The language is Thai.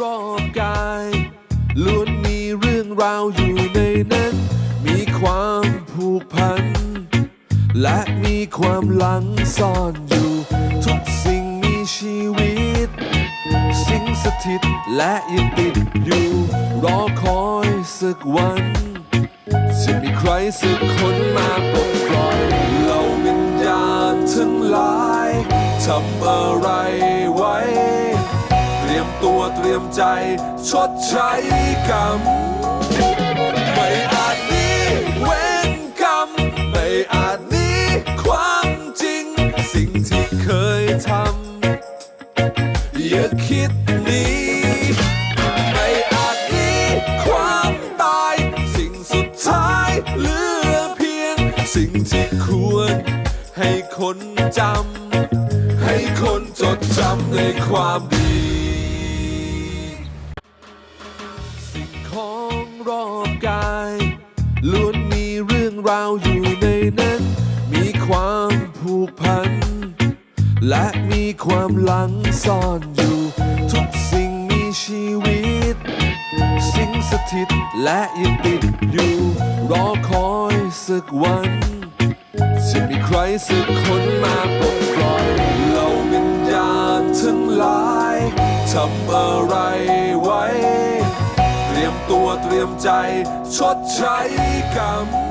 รอบกายล้วนมีเรื่องราวอยู่ในนั้น มีความผูกพัน และมีความหลังซ่อนอยู่ ทุกสิ่งมีชีวิต สิ่งสถิตและยังติดอยู่ รอคอยสักวัน จะมีใครสักคนมาปลดปล่อยเหล่าวิญญาณทั้งหลายทำอะไรไว้ ยมตัวเตรียมใจ ชดใช้กรรม ไม่อาจหนี้เว้นกรรม ไม่อาจหนี้ความจริง สิ่งที่เคยทำอย่าคิดหนีไม่อาจหนีความตาย สิ่งสุดท้ายเหลือเพียง สิ่งที่ควร ให้คนจำ ให้คนจดจำในความดี รอบกายล้วนมีเรื่องราวอยู่ในนั้น มีความผูกพัน และมีความหลังซ่อนอยู่ ทุกสิ่งมีชีวิต สิ่งสถิตและยังติดอยู่ รอคอยสักวันจะมีใครสักคนมาปลดปล่อยเหล่าวิญญาณทั้งหลายทำอะไรไว้ รียมตัวเตรียมใจ ชดใช้กรรม